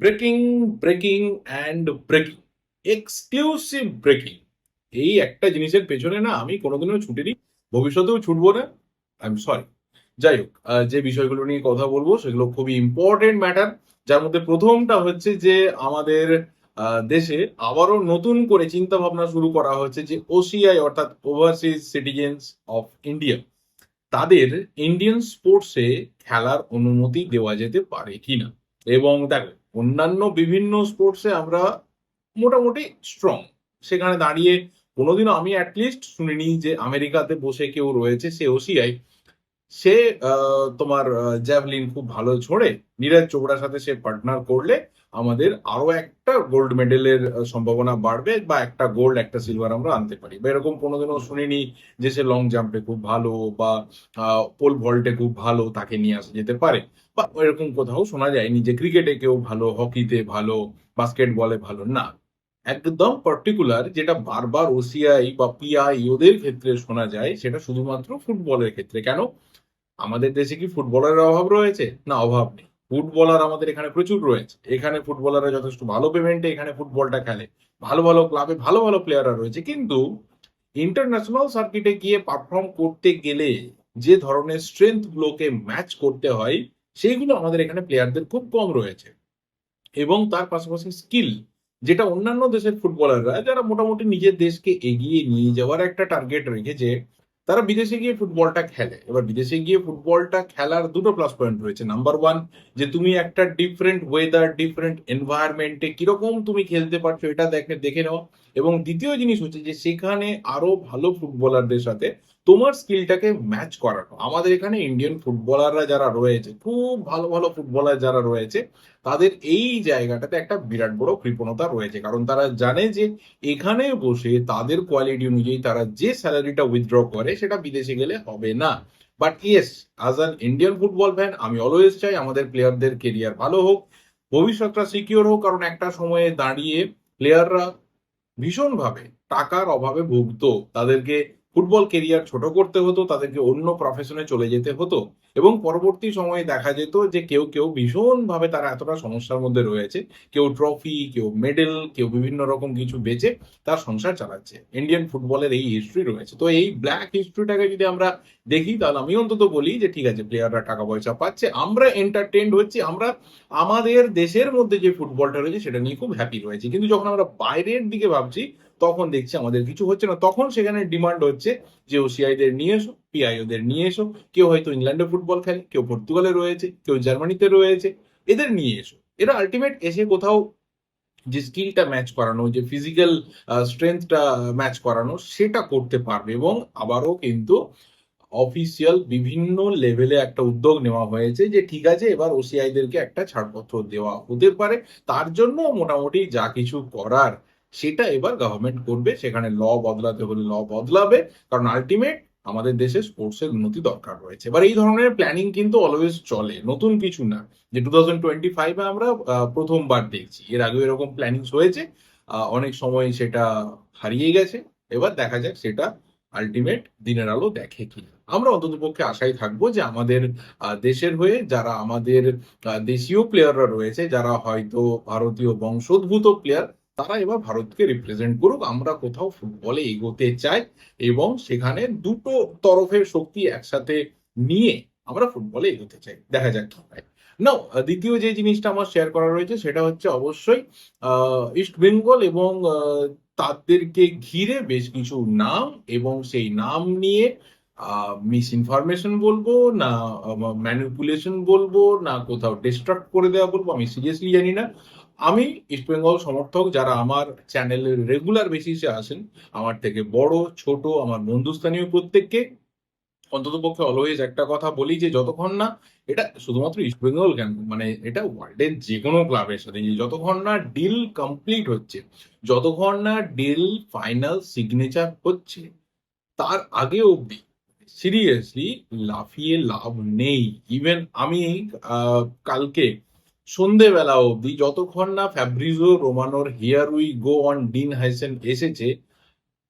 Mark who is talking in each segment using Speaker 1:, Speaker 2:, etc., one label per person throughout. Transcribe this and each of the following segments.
Speaker 1: Breaking breaking and breaking, exclusive breaking. এই একটা জিনিসের পেছনে না আমি কোনোদিনও ছুটিনি, ভবিষ্যতেও ছুটবো না। আই এম সরি যাই হোক যে বিষয়গুলো নিয়ে কথা বলব সেগুলো খুবই ইম্পর্টেন্ট ম্যাটার যার মধ্যে প্রথমটা হচ্ছে যে আমাদের দেশে আবারও নতুন করে চিন্তা ভাবনা শুরু করা হচ্ছে যে ওসিআই অর্থাৎ ওভারসিজ সিটিজেন্স অফ ইন্ডিয়া তাদের ইন্ডিয়ান স্পোর্টসে খেলার অনুমতি দেওয়া যেতে পারে কিনা। এবং দেখো অন্যান্য বিভিন্ন স্পোর্টসে আমরা মোটামুটি স্ট্রং সেখানে দাঁড়িয়ে কোনোদিনও আমি অ্যাটলিস্ট শুনিনি যে আমেরিকাতে বসে কেউ রয়েছে, সে ওসিআই সে তোমার জ্যাভলিন খুব ভালো ছোড়ে নীরজ চোপড়ার সাথে সে পার্টনার করলে আমাদের আরও একটা গোল্ড মেডেলের সম্ভাবনা বাড়বে বা একটা গোল্ড একটা সিলভার আমরা আনতে পারি। বা এরকম কোনোদিনও শুনিনি যে সে লং জাম্পে খুব ভালো বা পোল ভল্টে খুব ভালো তাকে নিয়ে আসা যেতে পারে। বা এরকম কোথাও শোনা যায়নি যে ক্রিকেটে কেউ ভালো হকিতে ভালো বাস্কেটবলে ভালো, না। একদম পার্টিকুলার যেটা বারবার ওসিআই বা পিআই ওদের ক্ষেত্রে শোনা যায় সেটা শুধুমাত্র ফুটবলের ক্ষেত্রে। কেন? আমাদের দেশে কি ফুটবলারের অভাব রয়েছে? না, অভাব নেই। ফুটবলার আমাদের এখানে প্রচুর রয়েছে। এখানে ফুটবলাররা যথেষ্ট ভালো পেমেন্টে এখানে ফুটবলটা খেলে। ভালো ভালো ক্লাবে ভালো ভালো প্লেয়াররা রয়েছে। কিন্তু ইন্টারন্যাশনাল সার্কিটে গিয়ে পারফর্ম করতে গেলে যে ধরনের স্ট্রেংথ গুলোকে ম্যাচ করতে হয় সেইগুলো আমাদের এখানে প্লেয়ারদের খুব কম রয়েছে। এবং তার পাশাপাশি স্কিল যেটা অন্যান্য দেশের ফুটবলাররা যারা মোটামুটি নিজের দেশকে এগিয়ে নিয়ে যাওয়ার একটা টার্গেট রেখেছে, তারা বিদেশে গিয়ে ফুটবলটা খেলে। এবার বিদেশে গিয়ে ফুটবলটা খেলার দুটো প্লাস পয়েন্ট রয়েছে। নাম্বার ওয়ান যে তুমি একটা ডিফারেন্ট ওয়েদার ডিফারেন্ট এনভায়রনমেন্টে কীরকম তুমি খেলতে পারছ এটা দেখে দেখে নাও। এবং দ্বিতীয় জিনিস হচ্ছে যে সেখানে আরও ভালো ফুটবলারদের সাথে তোমার স্কিলটাকে ম্যাচ করানো। আমাদের এখানে ইন্ডিয়ান ফুটবলাররা যারা রয়েছে, খুব ভালো ভালো ফুটবলার যারা রয়েছে, তাদের এই জায়গাটাতে একটা বিরাট বড় কৃপণতা রয়েছে। কারণ তারা জানে যে এখানে বসে তাদের কোয়ালিটি অনুযায়ী তারা যে স্যালারিটা উইথড্র করে, সেটা বিদেশে গেলে হবে না। But yes as an Indian football fan আমি অলওয়েজ চাই আমাদের প্লেয়ারদের কেরিয়ার ভালো হোক, ভবিষ্যৎটা সিকিওর হোক, কারণ একটা সময়ে দাঁড়িয়ে প্লেয়াররা ভীষণভাবে টাকার অভাবে ভুগতো। তাদেরকে ফুটবল কেরিয়ার ছোট করতে হতো, তাদেরকে অন্য প্রফেশনে চলে যেতে হতো এবং পরবর্তী সময়ে দেখা যেত যে কেউ কেউ ভীষণভাবে তারা এতটা সমস্যার মধ্যে রয়েছে। কেউ ট্রফি কেউ মেডেল কেউ বিভিন্ন রকম কিছু বেচে তার সংসার চালাচ্ছে। ইন্ডিয়ান ফুটবলের এই হিস্ট্রি রয়েছে। তো এই ব্ল্যাক হিস্ট্রিটাকে যদি আমরা দেখি, তাহলে আমি অন্তত বলি যে ঠিক আছে প্লেয়াররা টাকা পয়সা পাচ্ছে, আমরা এন্টারটেন্ড হচ্ছি, আমরা আমাদের দেশের মধ্যে যে ফুটবলটা রয়েছে, সেটা নিয়ে খুব হ্যাপি রয়েছে। কিন্তু যখন আমরা বাইরের দিকে ভাবছি তখন দেখছি আমাদের কিছু হচ্ছে না। তখন সেখানে ডিমান্ড হচ্ছে যে ওসিআইদের নিয়ে এসো পিআই ওদের নিয়ে এসো। কেউ হয়তো ইংল্যান্ডে ফুটবল খেলে, কেউ পর্তুগালে রয়েছে, কেউ জার্মানিতে রয়েছে। এদের নিয়ে এসো। এরা আলটিমেট এসে কোথাও যে স্কিলটা ম্যাচ করানো, যে ফিজিক্যাল স্ট্রেংথটা ম্যাচ করানো, সেটা করতে পারবে। এবং আবারও কিন্তু অফিসিয়াল বিভিন্ন লেভেলে একটা উদ্যোগ নেওয়া হয়েছে যে, ঠিক আছে, এবার ওসিআইদেরকে একটা ছাড়পত্র দেওয়া হতে পারে। তার জন্য মোটামুটি যা কিছু করার সেটা এবার গভর্নমেন্ট করবে, সেখানে ল বদলাতে হলে ল বদলাবে, কারণ আলটিমেট আমাদের দেশে স্পোর্টসের উন্নতি দরকার রয়েছে। এবার এই ধরনের প্ল্যানিং কিন্তু অলওয়েজ চলে, নতুন কিছু না। যে টু থাউজেন্ড টোয়েন্টি ফাইভে আমরা প্রথমবার দেখছি, এর আগেও এরকম প্ল্যানিং হয়েছে অনেক সময় সেটা হারিয়ে গেছে, এবার দেখা যাক সেটা আলটিমেট দিনের আলো দেখে কি। আমরা অন্ততপক্ষে আশায় থাকব যে আমাদের দেশের হয়ে যারা আমাদের দেশীয় প্লেয়াররা রয়েছে, যারা হয়তো ভারতীয় বংশোদ্ভূত প্লেয়ার তারা এবার ভারতকে রিপ্রেজেন্ট করুক, আমরা কোথাও ফুটবলে এগোতে চাই এবং সেখানে দুটো তরফের শক্তি একসাথে নিয়ে আমরা ফুটবলে এগোতে চাই। দেখা যাক কি হয়। না দ্বিতীয় যে জিনিসটা আমার শেয়ার করা রয়েছে, সেটা হচ্ছে অবশ্যই ইস্ট বেঙ্গল এবং তাদেরকে ঘিরে বেশ কিছু নাম এবং সেই নাম নিয়ে মিস ইনফরমেশন বলব না ম্যানিপুলেশন বলব না, কোথাও ডিস্ট্রাক্ট করে দেওয়া বলব, আমি সিরিয়াসলি জানি না। আমি ইস্ট বেঙ্গল সমর্থক যারা আমার চ্যানেলের রেগুলার বেসিসে আসেন, আমার থেকে বড়, ছোট, আমার বন্ধুস্থানীয় প্রত্যেককে অন্তত পক্ষে অলওয়েজ একটা কথা বলি যে যতক্ষণ না এটা শুধুমাত্র ইস্ট বেঙ্গল কেন মানে এটা ওয়ার্ল্ডের যে কোনো ক্লাবের সাথে, যতক্ষণ না ডিল কমপ্লিট হচ্ছে, যতক্ষণ না ডিল ফাইনাল সিগনেচার হচ্ছে, তার আগে অবধি সিরিয়াসলি লাফিয়ে লাভ নেই। ইভেন আমি কালকে সন্ধেবেলা অবধি যতক্ষণ না Fabrizio রোমানোর here we go on Dean Huijsen এসেছে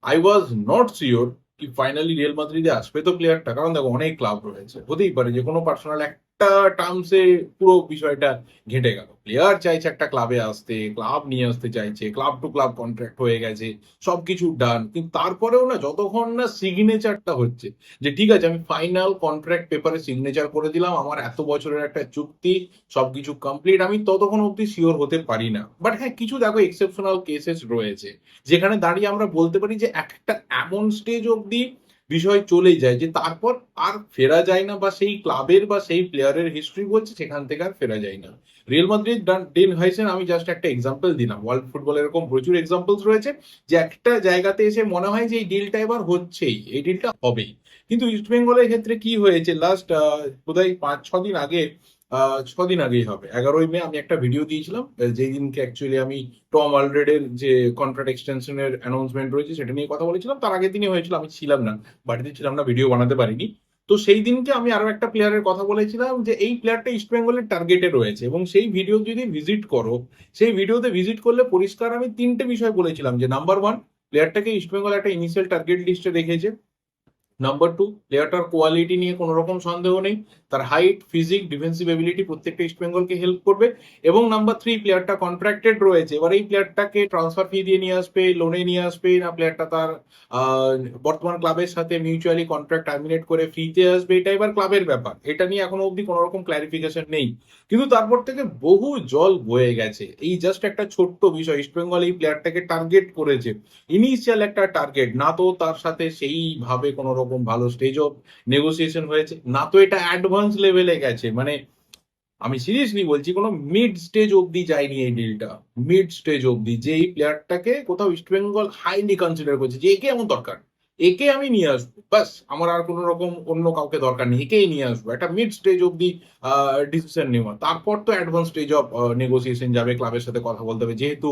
Speaker 1: আই ওয়াজ নট সিওর কি ফাইনালি রিয়েল মাদ্রিদে আসবে তো প্লেয়ারটা কারণ দেখো, অনেক ক্লাব রয়েছে। হতেই পারে যে কোনো পার্সোনাল একটা টার্মসে পুরো বিষয়টা ঘেটে গেল। প্লেয়ার চাইছে একটা ক্লাবে আসতে ক্লাব নিয়ে আসতে চাইছে ক্লাব টু ক্লাব কন্ট্রাক্ট হয়ে গেছে, সবকিছু ডান কিন্তু তারপরেও না যতক্ষণ না সিগনেচারটা হচ্ছে, যে ঠিক আছে, আমি ফাইনাল কন্ট্রাক্ট পেপারে সিগনেচার করে দিলাম, আমার এত বছরের একটা চুক্তি, সবকিছু কমপ্লিট আমি ততক্ষণ অব্দি শিওর হতে পারি না। বাট হ্যাঁ কিছু দেখো এক্সেপশনাল কেসেস রয়েছে, যেখানে দাঁড়িয়ে আমরা বলতে পারি যে একটা এমন স্টেজ অবধি বিষয় চলে যায় যে তারপর আর ফেরা যায় না বা সেই ক্লাবের বা সেই প্লেয়ারের হিস্ট্রি বলছে, সেখান থেকে আর ফেরা যায় না। রিয়েল মাদ্রিদ ডেন হাইসেন আমি জাস্ট একটা এক্সাম্পল দিলাম। ওয়ার্ল্ড ফুটবল এরকম প্রচুর এক্সাম্পলস রয়েছে, যে একটা জায়গাতে এসে মনে হয় যে এই ডিলটা এবার হচ্ছেই, এই ডিলটা হবেই। কিন্তু ইস্ট বেঙ্গলের ক্ষেত্রে কি হয়েছে? লাস্ট বোধহয় পাঁচ ছ দিন আগে ছদিন আগেই হবে। এগারোই মে আমি একটা ভিডিও দিয়েছিলাম যেই দিনকে অ্যাকচুয়ালি আমি টম অলরেডের যে কন্ট্রাক্ট এক্সটেনশনের অ্যানাউন্সমেন্ট রয়েছে সেটা নিয়ে কথা বলেছিলাম। তার আগের দিনই হয়েছিল, আমি ছিলাম না, বাড়িতে ছিলাম না ভিডিও বানাতে পারিনি। তো সেই দিনকে আমি আরও একটা প্লেয়ারের কথা বলেছিলাম যে এই প্লেয়ারটা ইস্ট বেঙ্গলের টার্গেটে রয়েছে এবং সেই ভিডিও যদি ভিজিট করো, সেই ভিডিওতে ভিজিট করলে পরিষ্কার আমি তিনটে বিষয় বলেছিলাম যে নাম্বার ওয়ান প্লেয়ারটাকে ইস্ট বেঙ্গল একটা ইনিশিয়াল টার্গেট লিস্টে রেখেছে নাম্বার টু প্লেয়ারটার কোয়ালিটি নিয়ে কোনো রকম সন্দেহ নেই। তার হাইট ফিজিক ডিফেন্সিভ এবিলিটি প্রত্যেকটা ইস্ট বেঙ্গলকে হেল্প করবে। এবং নাম্বার থ্রি প্লেয়ারটা কন্ট্রাক্টেড রয়েছে। এবার এই প্লেয়ারটাকে ট্রান্সফার ফি দিয়ে নিয়ে আসবে লোনে নিয়ে আসবে না প্লেয়ারটা তার বর্তমান ক্লাবের সাথে মিউচুয়ালি কন্ট্রাক্ট টার্মিনেট করে ফ্রিতে আসবে। এটা এবার ক্লাবের ব্যাপার। এটা নিয়ে এখনও অবধি কোনো রকম ক্লারিফিকেশন নেই। কিন্তু তারপর থেকে বহু জল বয়ে গেছে। এই জাস্ট একটা ছোট্ট বিষয় ইস্ট বেঙ্গল এই প্লেয়ারটাকে টার্গেট করেছে। ইনিশিয়াল একটা টার্গেট না তো তার সাথে সেইভাবে কোনো রকম ভালো স্টেজ অফ নেগোসিয়েশন হয়েছে। না তো এটা অ্যাডভান্স লেভেলে গেছে মানে আমি সিরিয়াসলি বলছি কোনো মিড স্টেজ অবধি যায়নি এই ডিলটা মিড স্টেজ অবধি যে এই প্লেয়ারটাকে কোথাও ইস্ট বেঙ্গল হাইলি কনসিডার করছে, যে একে এমন দরকার, একে আমি নিয়ে আসব বাস আমার আর কোনো রকম অন্য কাউকে দরকার নেই, একেই নিয়ে আসব। একটা মিড স্টেজ অবধি ডিসিশন নেওয়া। তারপর তো অ্যাডভান্স স্টেজ অফ নেগোসিয়েশন যাবে ক্লাবের সাথে কথা বলতে হবে, যেহেতু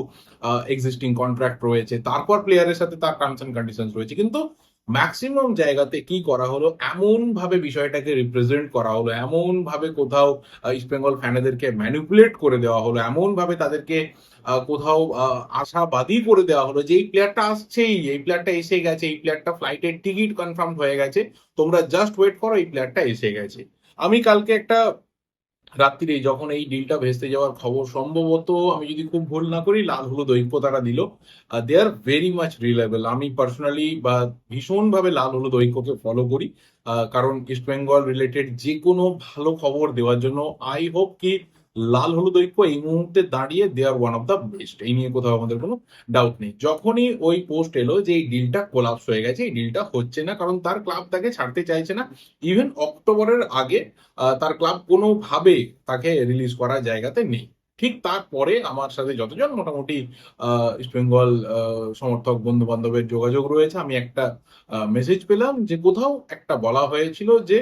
Speaker 1: এক্সিস্টিং কন্ট্রাক্ট রয়েছে, তারপর প্লেয়ারের সাথে তার টার্মস অ্যান্ড কন্ডিশন রয়েছে। কিন্তু ম্যাক্সিমাম জায়গাতে কি করা হলো? এমন ভাবে বিষয়টাকে রিপ্রেজেন্ট করা হলো এমন ভাবে কোথাও ইস্ট বেঙ্গল ফ্যানেদেরকে ম্যানিপুলেট করে দেওয়া হলো এমন ভাবে তাদেরকে কোথাও আশাবাদী করে দেওয়া হলো যে এই প্লেয়ারটা আসছেই, এই প্লেয়ারটা এসে গেছে, এই প্লেয়ারটা ফ্লাইটের টিকিট কনফার্ম হয়ে গেছে, তোমরা জাস্ট ওয়েট করো, এই প্লেয়ারটা এসে গেছে। আমি কালকে একটা রাত্রিরে যখন এই ডিলটা ভেস্তে যাওয়ার খবর, সম্ভবত আমি যদি খুব ভুল না করি, লাল হলুদ ঐক্য তারা দিল। They are very much reliable আমি পার্সোনালি বা ভীষণভাবে লাল হলুদ ঐক্যকে ফলো করি। কারণ ইস্ট বেঙ্গল রিলেটেড যে কোনো ভালো খবর দেওয়ার জন্য আই হোপ কি লাল হলুদ ঐক্য এই মুহূর্তে দাঁড়িয়ে they are one of the best এই নিয়ে কোথাও আমাদের কোনো ডাউট নেই। যখনই ওই পোস্ট এলো যে এই ডিলটা কোলাপস হয়ে গেছে, এই ডিলটা হচ্ছে না, কারণ তার ক্লাব তাকে ছাড়তে চাইছে না। ইভেন অক্টোবরের আগে তার ক্লাব কোনোভাবে তাকে রিলিজ করার জায়গাতে নেই। ঠিক তারপরে আমার সাথে যতজন মোটামুটি ইস্ট বেঙ্গল সমর্থক বন্ধু বান্ধবের যোগাযোগ রয়েছে, আমি একটা মেসেজ পেলাম যে কোথাও একটা বলা হয়েছিল যে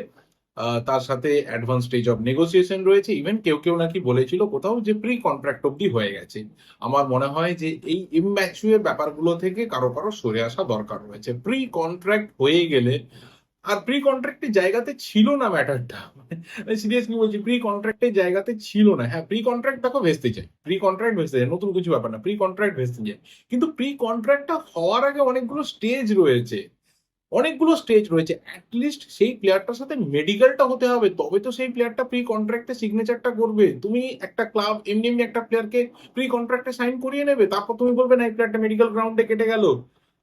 Speaker 1: তার সাথে অ্যাডভান্স স্টেজ অফ নেগোসিয়েশন রয়েছে। ইভেন কেউ কেউ নাকি বলেছিল কোথাও যে প্রি কন্ট্রাক্ট অব্দি হয়ে গেছে। আমার মনে হয় যে এই ইম্যাচুয়ের ব্যাপারগুলো থেকে কারও কারও সরে আসা দরকার রয়েছে। প্রি কন্ট্রাক্ট হয়ে গেলে, আর প্রি কন্ট্রাক্টের জায়গাতে ছিল না ম্যাটারটা। সিরিয়াসলি বলছি প্রি কন্ট্রাক্টের জায়গাতে ছিল না। হ্যাঁ প্রি কন্ট্রাক্ট দেখো ভেস্তে যায়। প্রি কন্ট্রাক্ট ভেস্তে যায়, নতুন কিছু ব্যাপার না। প্রি কন্ট্রাক্ট ভেস্তে যায়। কিন্তু প্রি কন্ট্রাক্টটা হওয়ার আগে অনেকগুলো স্টেজ রয়েছে। অনেকগুলো স্টেজ রয়েছে। অ্যাটলিস্ট সেই প্লেয়ারটার সাথে মেডিকেলটা হতে হবে। তবে তো সেই প্লেয়ারটা প্রি কন্ট্রাক্টে সিগনেচারটা করবে। তুমি একটা ক্লাব এমনি এমনি একটা প্লেয়ারকে প্রি কন্ট্রাক্টে সাইন করিয়ে নেবে, তারপর তুমি বলবে, না, এই প্লেয়ারটা মেডিকেল গ্রাউন্ডে কেটে গেল।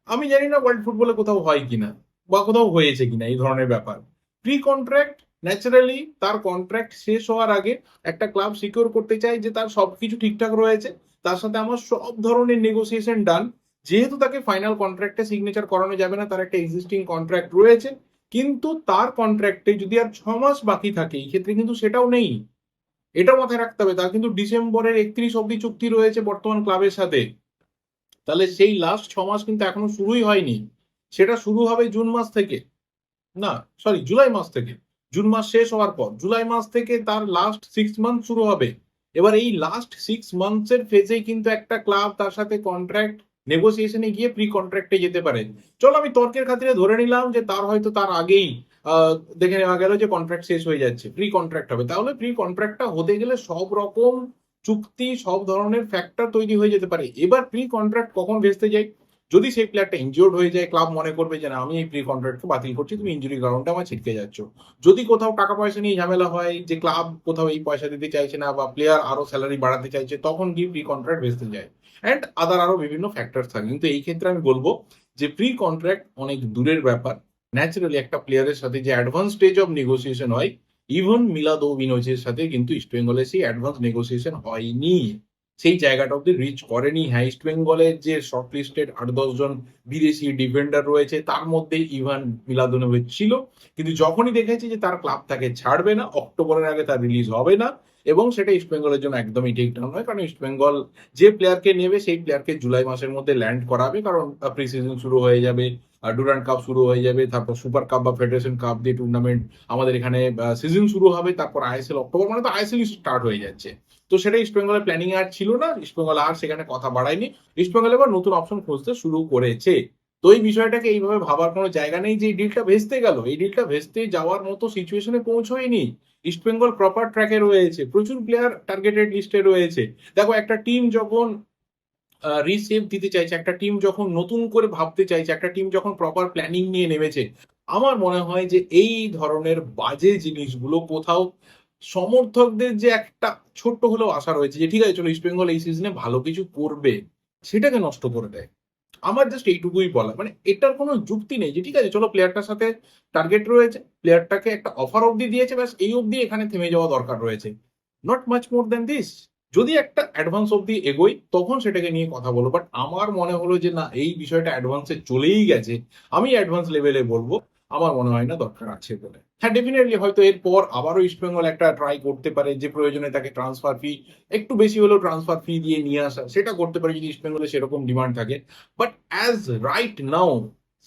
Speaker 1: আমি জানি না ওয়ার্ল্ড ফুটবলে কোথাও হয় কিনা, বা কোথাও হয়েছে কিনা এই ধরনের ব্যাপার। প্রি কন্ট্রাক্ট ন্যাচারালি তার কন্ট্রাক্ট শেষ হওয়ার আগে একটা ক্লাব সিকিউর করতে চায় যে তার সবকিছু ঠিকঠাক রয়েছে। তার সাথে আমার সব ধরনের নেগোসিয়েশন ডান যেহেতু তাকে ফাইনাল কন্ট্রাক্টে সিগনেচার করানো যাবে না, তার একটা এক্সিস্টিং কন্ট্রাক্ট রয়েছে, কিন্তু তার কন্ট্রাক্টে যদি আর ছ মাস বাকি থাকে, এই ক্ষেত্রে কিন্তু সেটাও নেই। এটা মাথায় রাখতে হবে। তার কিন্তু ডিসেম্বরের একত্রিশ অব্দি চুক্তি রয়েছে বর্তমান ক্লাবের সাথে। তাহলে সেই লাস্ট ছ মাস কিন্তু এখনও শুরুই হয়নি। সেটা শুরু হবে জুন মাস থেকে। না সরি জুলাই মাস থেকে। জুন মাস শেষ হওয়ার পর। জুলাই মাস থেকে তার লাস্ট সিক্স মান্থ শুরু হবে। এবার এই লাস্ট সিক্স মান্থসের ফেজেই কিন্তু একটা ক্লাব তার সাথে কন্ট্রাক্ট নেগোসিয়েশনে গিয়ে প্রি কন্ট্রাক্টে যেতে পারে। চলো আমি তর্কের খাতিরে ধরে নিলাম যে তার হয়তো তার আগেই দেখে নেওয়া গেল যে কন্ট্রাক্ট শেষ হয়ে যাচ্ছে প্রি কন্ট্রাক্ট হবে। তাহলে প্রি কন্ট্রাক্টটা হতে গেলে সব রকম চুক্তি, সব ধরনের ফ্যাক্টর তৈরি হয়ে যেতে পারে। এবার প্রি কন্ট্রাক্ট কখন ভেস্তে যায়? যদি সেই প্লেয়ারটা ইনজিওর্ড হয়ে যায় ক্লাব মনে করবে যে না, আমি এই প্রি কন্ট্রাক্টকে বাতিল করছি, তুমি ইঞ্জুরি কারণটা আমার ছিটকে যাচ্ছ। যদি কোথাও টাকা পয়সা নিয়ে ঝামেলা হয়, যে ক্লাব কোথাও এই পয়সা দিতে চাইছে না বা প্লেয়ার আরও স্যালারি বাড়াতে চাইছে, তখন গিয়ে প্রি কন্ট্রাক্ট ভেস্তে যায়। অ্যান্ড আদার আরও বিভিন্ন ফ্যাক্টর থাকে। কিন্তু এই ক্ষেত্রে আমি বলব যে প্রি কন্ট্রাক্ট অনেক দূরের ব্যাপার। ন্যাচারালি একটা প্লেয়ারের সাথে যে অ্যাডভান্স স্টেজ অফ নেগোসিয়েশন হয় ইভন মিলাদ ও বিনোজের সাথে কিন্তু ইস্ট বেঙ্গলে সেই অ্যাডভান্স নেগোসিয়েশন হয়নি। সেই জায়গাটা অব্দি রিচ করেনি। হ্যাঁ ইস্ট বেঙ্গলের যে শর্ট লিস্টেড আট দশজন বিদেশি ডিফেন্ডার রয়েছে, তার মধ্যে ইভান মিলাদোনোভিচ ছিল। কিন্তু যখনই দেখেছি যে তার ক্লাব তাকে ছাড়বে না, অক্টোবরের আগে তার রিলিজ হবে না, এবং সেটা ইস্ট বেঙ্গলের জন্য একদমই ঠিক নয়, কারণ ইস্ট বেঙ্গল যে প্লেয়ারকে নেবে, সেই প্লেয়ারকে জুলাই মাসের মধ্যে ল্যান্ড করাবে, কারণ প্রি সিজন শুরু হয়ে যাবে ডুরান্ট কাপ শুরু হয়ে যাবে, তারপর সুপার কাপ বা ফেডারেশন কাপ দিয়ে টুর্নামেন্ট আমাদের এখানে সিজন শুরু হবে, তারপর আইএসএল অক্টোবর মানে তো আইএসএল স্টার্ট হয়ে যাচ্ছে। তো সেটা ইস্ট বেঙ্গলের প্ল্যানিং আর ছিল না। ইস্ট বেঙ্গল আর সেখানে কথা বাড়ায়নি। ইস্ট বেঙ্গল এবার নতুন অপশন খুঁজতে শুরু করেছে। তো এই বিষয়টাকে এইভাবে ভাবার কোনো জায়গা নেই যে এই ডিলটা ভেস্তে গেল। এই ডিলটা ভেস্তে যাওয়ার মতো সিচুয়েশনে পৌঁছয়নি। ইস্ট বেঙ্গল প্রপার ট্র্যাকে রয়েছে। প্রচুর প্লেয়ার টার্গেটেড লিস্টে রয়েছে। দেখো, একটা টিম যখন রিসেভ দিতে চাইছে, একটা টিম যখন নতুন করে ভাবতে চাইছে, একটা টিম যখন প্রপার প্ল্যানিং নিয়ে নেমেছে, আমার মনে হয় যে এই ধরনের বাজে জিনিসগুলো কোথাও সমর্থকদের যে একটা ছোট্ট হলেও আশা রয়েছে যে, ঠিক আছে, চলো ইস্ট বেঙ্গল এই সিজনে ভালো কিছু করবে। সেটাকে নষ্ট করে দেয়। আমার জাস্ট এইটুকুই বলা মানে এটার কোনো যুক্তি নেই যে, ঠিক আছে, চলো প্লেয়ারটার সাথে টার্গেট রয়েছে প্লেয়ারটাকে একটা অফার অবধি দিয়েছে, ব্যাস এই অবধি এখানে থেমে যাওয়া দরকার রয়েছে। Not much more than this যদি একটা অ্যাডভান্স অবধি এগোই, তখন সেটাকে নিয়ে কথা বলো। বাট আমার মনে হলো যে, না, এই বিষয়টা অ্যাডভান্সে চলেই গেছে। আমি অ্যাডভান্স লেভেলে বলব। আমার মনে হয় না দরকার আছে বলে। হ্যাঁ ডেফিনেটলি হয়তো এরপর আবারও ইস্ট বেঙ্গল একটা ট্রাই করতে পারে, যে প্রয়োজনে তাকে ট্রান্সফার ফি একটু বেশি হলেও ট্রান্সফার ফি দিয়ে নিয়ে আসা, সেটা করতে পারে যদি ইস্টবেঙ্গলে সেরকম ডিমান্ড থাকে। বাট অ্যাজ রাইট নাও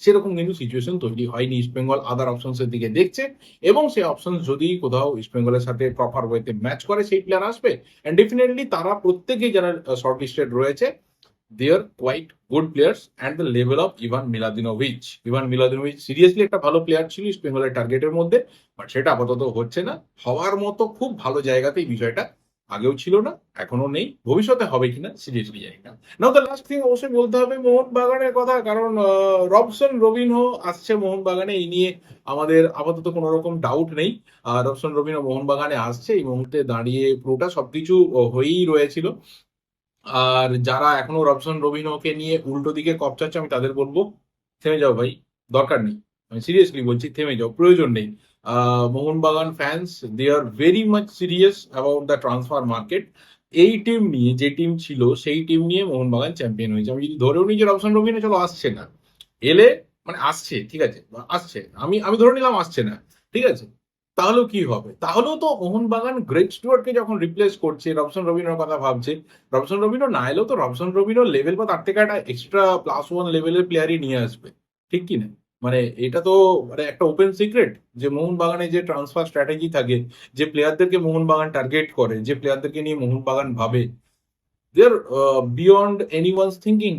Speaker 1: সেরকম কিন্তু সিচুয়েশন তৈরি হয়নি ইস্ট বেঙ্গল আদার অপশনস এর দিকে দেখছে। এবং সেই অপশন যদি কোথাও ইস্ট বেঙ্গলের সাথে প্রপার ওয়েতে ম্যাচ করে, সেই প্লেয়ার আসবে। অ্যান্ড ডেফিনেটলি তারা প্রত্যেকেই যারা শর্ট লিস্টেড রয়েছে they are quite good players and the level of Ivan Miladinovic Ivan Miladinovic seriously একটা ভালো প্লেয়ার ছিল ইস্ট বেঙ্গলের টার্গেটের মধ্যে বাট সেটা আপাতত হচ্ছে না। হওয়ার মতো খুব ভালো জায়গাতেই বিষয়টা আগেও ছিল না এখনও নেই, ভবিষ্যতে হবে কিনা সিরিয়াসলি জানি না। নাও দ্য লাস্ট থিং অবশ্যই বলতে হবে মোহন বাগানের কথা, কারণ রবসন রবিনহো আসছে মোহন বাগানে এই নিয়ে আমাদের আপাতত কোনো রকম ডাউট নেই। রবসন রবিনহো মোহন বাগানে আসছে, এই মুহূর্তে দাঁড়িয়ে পুরোটা সবকিছু হয়েই রয়েছিল। আর যারা এখনও রবসন রবিনহোকে নিয়ে উল্টো দিকে কপচাচ্ছে আমি তাদের বলব, থেমে যাও ভাই, দরকার নেই। আমি সিরিয়াসলি বলছি, থেমে যাও, প্রয়োজন নেই। Mohun Bagan fans they are very much serious about the transfer market এই টিম নিয়ে, যে টিম ছিল, সেই টিম নিয়ে মোহনবাগান চ্যাম্পিয়ন হয়েছে। আমি যদি ধরেও নিই যে রবসন রবিনা চলো আসছে না। এলে মানে আসছে, ঠিক আছে আসছে, আমি আমি ধরে নিলাম আসছে না, ঠিক আছে? তাহলেও কি হবে? তাহলেও তো মোহনবাগান গ্রেট স্টুয়ার্টকে যখন রিপ্লেস করছে রবসন রবিনোর কথা ভাবছে রবসন রবিনো না এলেও তো রবসন রবিনোর লেভেল বা তার থেকে একটা এক্সট্রা প্লাস ওয়ান লেভেলের প্লেয়ারই নিয়ে আসবে। ঠিক কি না? মানে এটা তো মানে একটা ওপেন সিক্রেট যে মোহনবাগানে যে ট্রান্সফার স্ট্র্যাটেজি থাকে, যে প্লেয়ারদেরকে মোহনবাগান টার্গেট করে, যে প্লেয়ারদেরকে নিয়ে মোহনবাগান ভাবে they are beyond anyone's thinking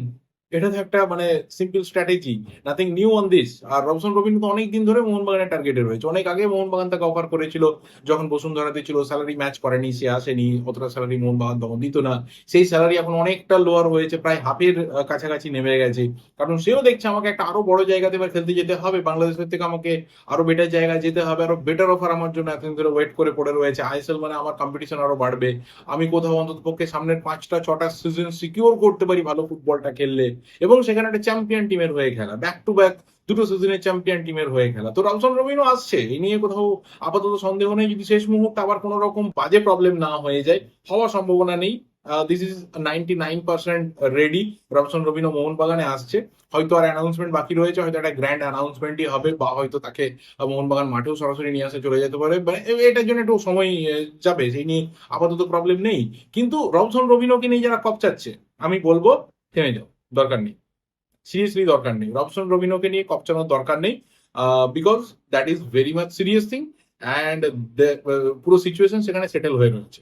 Speaker 1: এটা তো একটা মানে simple strategy nothing new on this R Robson Robin তো অনেক দিন ধরে মোহনবাগানের টার্গেটে রয়েছে। অনেক আগে মোহনবাগান তাকে অফার করেছিল, যখন বসুন্ধরাতে ছিল স্যালারি ম্যাচ করেনি, সে আসেনি, অতটা স্যালারি মোহনবাগান তখন দিত না। সেই স্যালারি এখন অনেকটা লোয়ার হয়েছে, প্রায় হাফের কাছাকাছি নেমে গেছে। কারণ সেও দেখছে, আমাকে একটা আরও বড় জায়গাতে এবার খেলতে যেতে হবে। বাংলাদেশের থেকে আমাকে আরও বেটার জায়গায় যেতে হবে, আরও বেটার অফার আমার জন্য এতদিন ধরে ওয়েট করে পড়ে রয়েছে। আইএসএল মানে আমার কম্পিটিশন আরও বাড়বে। আমি কোথাও অন্তত পক্ষে সামনের পাঁচটা, ছটা সিজন সিকিউর করতে পারি ভালো ফুটবলটা খেললে। এবং সেখানে একটা চ্যাম্পিয়ন টিমের হয়ে খেলা। ব্যাক টু ব্যাক দুটো সিজনের চ্যাম্পিয়ন টিমের হয়ে খেলা। তো রবসন রবিনও আসছে। এই নিয়ে কোথাও আপাতত সন্দেহ নেই। যদি শেষ মুহূর্তে আবার কোনো রকম বাজে প্রবলেম না হয়ে যায়, হওয়ার সম্ভাবনা নেই। This is ninety nine percent ready Robson Robinho মোহনবাগানে আসছে। হয়তো আর অ্যানাউন্সমেন্ট বাকি রয়েছে। হয়তো একটা গ্র্যান্ড অ্যানাউন্সমেন্টই হবে বা হয়তো তাকে মোহনবাগান মাঠেও সরাসরি নিয়ে আসে চলে যেতে পারে। মানে এটার জন্য একটু সময় যাবে। সেই নিয়ে আপাতত প্রবলেম নেই। কিন্তু রবসন রবিনোকে নিয়ে যারা কপ চাচ্ছে? আমি বলব থেমে যাও। দরকার নেই। সিরিয়াসলি দরকার নেই। রবসন রবিনোকে নিয়ে কপচানোর দরকার নেই because that is very much serious thing and পুরো সিচুয়েশন সেখানে সেটেল হয়ে রয়েছে।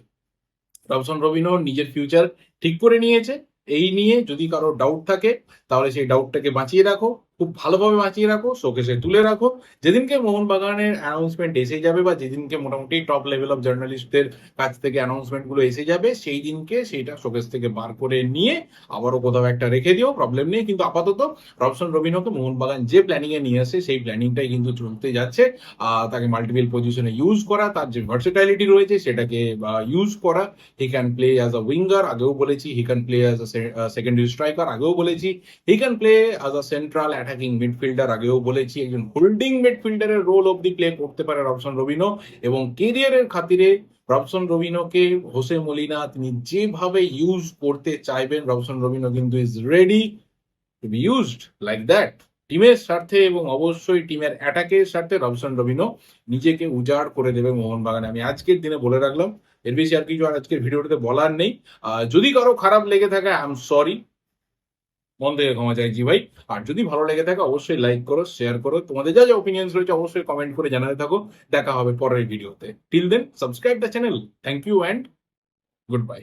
Speaker 1: রবসন রবিনো নিজের ফিউচার ঠিক করে নিয়েছে। এই নিয়ে যদি কারও ডাউট থাকে, তাহলে সেই ডাউটটাকে বাঁচিয়ে রাখো। খুব ভালোভাবে বাঁচিয়ে রাখো শোকেসে তুলে রাখো। যেদিনকে মোহনবাগানের অ্যানাউন্সমেন্ট এসে যাবে বা যেদিনকে মোটামুটি টপ লেভেল অফ জার্নালিস্টদের কাছ থেকে অ্যানাউন্সমেন্টগুলো এসে যাবে, সেই দিনকে সেইটা শোকেস থেকে বার করে নিয়ে আবারও কোথাও একটা রেখে দিও প্রবলেম নেই। কিন্তু আপাতত রবসন রবিনোকে মোহনবাগান যে প্ল্যানিং এ নিয়ে আসে, সেই প্ল্যানিংটাই কিন্তু চলতে যাচ্ছে। তাকে মাল্টিপল পজিশনে ইউজ করা, তার যে ভার্সেটাইলিটি রয়েছে, সেটাকে ইউজ করা। He can play as a winger আগেও বলেছি। He can play as a secondary striker আগেও বলেছি। He can play as a central attacking midfielder আগেও বলেছি, একজন হোল্ডিং মিডফিল্ডারের রোল অব্দি প্লে করতে পারে রবসন রবিনো এবং কেরিয়ারের খাতিরে রবসন রবিনোকে হোসে মলিনা, তিনি যেভাবে ইউজ করতে চাইবেন, রবসন রবিনো কিন্তু is ready to be used like that টিমের স্বার্থে এবং অবশ্যই টিমের অ্যাটাকের স্বার্থে রবসন রবিনো নিজেকে উজাড় করে দেবে মোহনবাগানে। আমি আজকের দিনে বলে রাখলাম, এর বেশি আর কিছু আর আজকের ভিডিওটাতে বলার নেই। যদি কারও খারাপ লেগে থাকে আই এম সরি মন থেকে ক্ষমা চাইছি ভাই। আর যদি ভালো লেগে থাকে, অবশ্যই লাইক করো শেয়ার করো। তোমাদের যা যা ওপিনিয়ন্স রয়েছে, অবশ্যই কমেন্ট করে জানাতে থাকো। দেখা হবে পরের ভিডিওতে till then subscribe the channel thank you and good bye